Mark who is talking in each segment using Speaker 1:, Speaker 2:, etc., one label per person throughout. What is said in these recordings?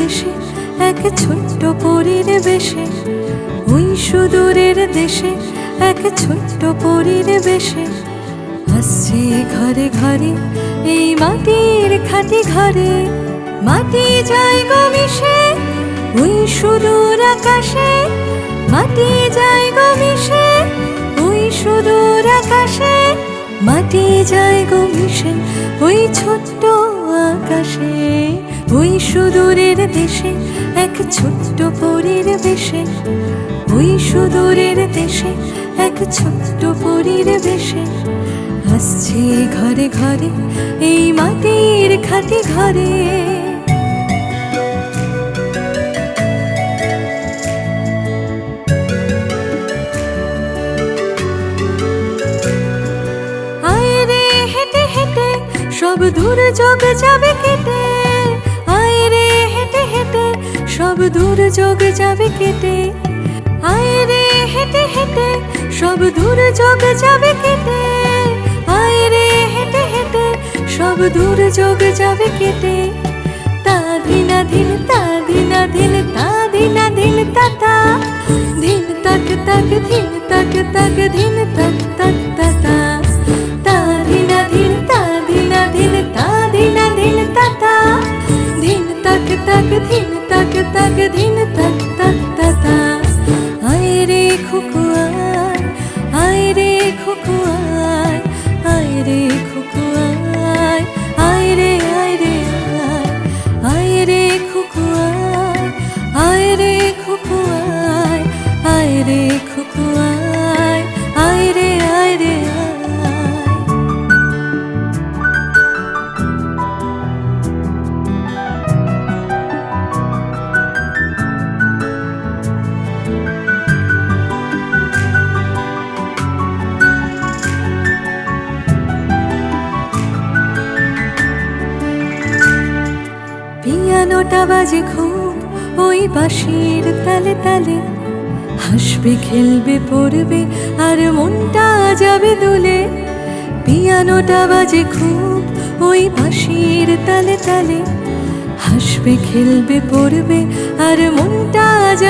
Speaker 1: দেশে, এক ছোট্ট পরীর বেশে। ওই সুদূরের দেশে, এক ছোট্ট পরীর বেশে। আসছে ঘরে ঘরে, এই মাটির খাটি ঘরে। মাটি যায় গো মিশে, ওই সুদূর আকাশে। মাটি যায় গো মিশে, ওই সুদূর আকাশে। মাটি যায় গো মিশে, ওই ছোট্ট আকাশে। ওই সুদূরের দেশে, এক ছোট্ট পরীর বেশে। ওই সুদূরের দেশে, এক ছোট্ট পরীর বেশে। আসছে ঘরে ঘরে, এই মাটির খাটি ঘরে। সব দূর যোগ যাবে কেটে। সব দূর যোগ যাবে কেটে। আয় রে, হেঁটে হেঁটে, সব দূর যোগ যাবে কেটে। আয় রে, হেঁটে হেঁটে, সব দূর যোগ যাবে কেটে। তা ধিনা, ধিন, তা ধিনা, ধিন, তা ধিনা, ধিন, তা তা। ধিন, তাক তাক, ধিন, তাক তাক, ধিন, তাক তাক তা। তা ধিনা, ধিন, তা ধিনা, ধিন, তা ধিনা, ধিন, তা তা। ধিন, তাক তাক, ধিন তাক तक, दिन तक तक तता তা रे রে খুকুয়ায় रे রে খুকুয়ায় रे রে খুকুয়ায় रे রে रे রে रे আয় রে रे আয় রে रे আয় পিয়ানোটা বাজে খুব ওই বাঁশির তালে তালে। হাসবে, খেলবে, পড়বে, আর মনটা যাবে দুলে। পিয়ানোটা বাজে খুব ওই বাঁশির তালে তালে। হাসবে, খেলবে, পড়বে, আর মনটা যাবে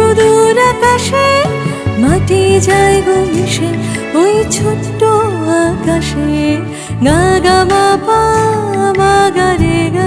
Speaker 1: সুদূর আকাশে, মাটি যায় গো ওই ছোট্ট আকাশে। গা গা মা পা মা গা রে গা